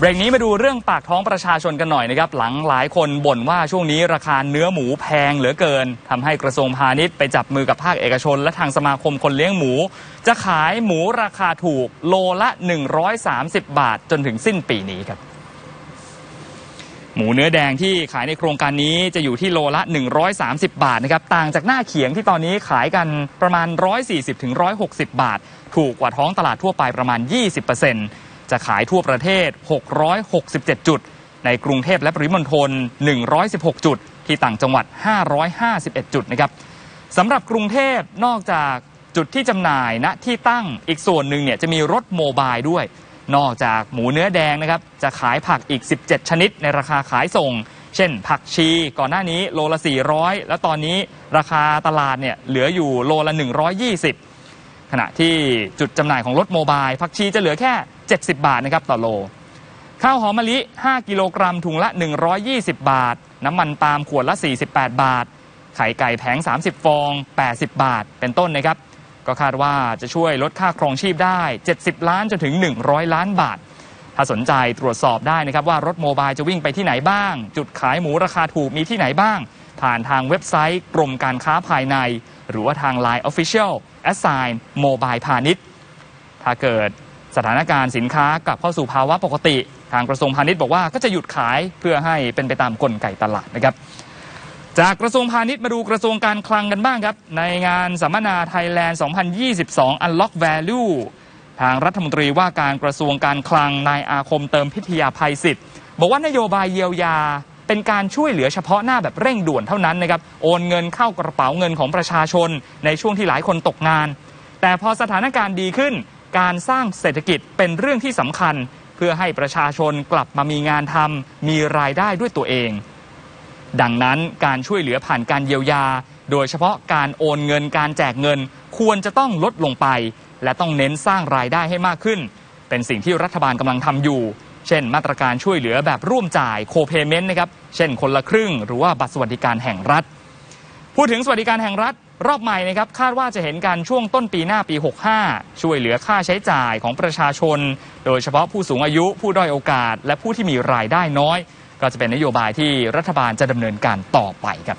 เบรกนี้มาดูเรื่องปากท้องประชาชนกันหน่อยนะครับหลังหลายคนบ่นว่าช่วงนี้ราคาเนื้อหมูแพงเหลือเกินทำให้กระทรวงพาณิชย์ไปจับมือกับภาคเอกชน และทางสมาคมคนเลี้ยงหมู จะขายหมูราคาถูกโลละ 130 บาทจนถึงสิ้นปีนี้ครับ หมูเนื้อแดงที่ขายในโครงการนี้จะอยู่ที่โลละ 130 บาทนะครับต่างจากหน้าเขียงที่ตอนนี้ขายกันประมาณ 140-160 บาท ถูกกว่าท้องตลาดทั่วไปประมาณ 20% จะขายทั่วประเทศ 667 จุด ในกรุงเทพและปริมณฑล 116 จุด ที่ต่างจังหวัด 551 จุดนะครับสำหรับกรุงเทพนอกจากจุดที่จำหน่ายณที่ตั้งอีกส่วนหนึ่งเนี่ยจะมีรถโมบายด้วย นอกจากหมูเนื้อแดงนะครับจะขายผักอีก 17 ชนิดในราคาขายส่ง เช่น ผักชีก่อนหน้านี้โลละ 400 แล้วตอนนี้ราคาตลาดเนี่ยเหลืออยู่โลละ 120 ขณะที่จุดจำหน่ายของรถโมบายผักชีจะเหลือแค่ 70 บาทนะครับต่อโล ข้าวหอมมะลิ 5 กิโลกรัมถุงละ 120 บาท น้ำมันปาล์มขวดละ 48 บาท ไข่ไก่แผง 30 ฟอง 80 บาท เป็นต้นนะครับ ก็คาดว่าจะช่วยลดค่าครองชีพได้ 70 ล้านจนถึง 100 ล้านบาท ถ้าสนใจตรวจสอบได้นะครับว่ารถโมบายจะวิ่งไปที่ไหนบ้าง จุดขายหมูราคาถูกมีที่ไหนบ้าง ผ่านทางเว็บไซต์กรมการค้าภายใน หรือว่าทาง Line Official Assign Mobile พาณิชย์ถ้าเกิดสถานการณ์สินค้ากลับเข้าสู่ภาวะปกติ ทางกระทรวงพาณิชย์บอกว่าก็จะหยุดขายเพื่อให้เป็นไปตามกลไกตลาดนะครับ จากกระทรวงพาณิชย์มาดูกระทรวงการคลังกันบ้างครับ ในงานสัมมนาไทยแลนด์ 2022 Unlock Value ทางรัฐมนตรีว่าการกระทรวงการคลังนายอาคมเติมพิทยาภัยศิษย์บอกว่านโยบายเยียวยา เป็นการช่วยเหลือเฉพาะหน้าแบบเร่งด่วนเท่านั้นนะครับโอนเงินเข้ากระเป๋าเงินของประชาชน ในช่วงที่หลายคนตกงาน แต่พอสถานการณ์ดีขึ้น การสร้างเศรษฐกิจเป็นเรื่องที่สำคัญ เพื่อให้ประชาชนกลับมามีงานทำมีรายได้ด้วยตัวเอง ดังนั้นการช่วยเหลือผ่านการเยียวยา โดยเฉพาะการโอนเงินการแจกเงินควรจะต้องลดลงไป และต้องเน้นสร้างรายได้ให้มากขึ้น เป็นสิ่งที่รัฐบาลกำลังทำอยู่ เช่น มาตรการช่วยเหลือแบบร่วมจ่ายโคเ a เมนต์นะครับเช่นคนละครึ่ง หรือว่าบัตรสวัสดิการแห่งรัฐ พูดถึงสวัสดิการแห่งรัฐรอบใหม่นะครับคาดว่าจะเห็นการช่วงต้นปีหน้าปี 65 ช่วยเหลือค่าใช้จ่ายของประชาชน โดยเฉพาะผู้สูงอายุผู้ด้อยโอกาส และผู้ที่มีรายได้น้อย ก็จะเป็นนโยบายที่รัฐบาลจะดำเนินการต่อไปครับ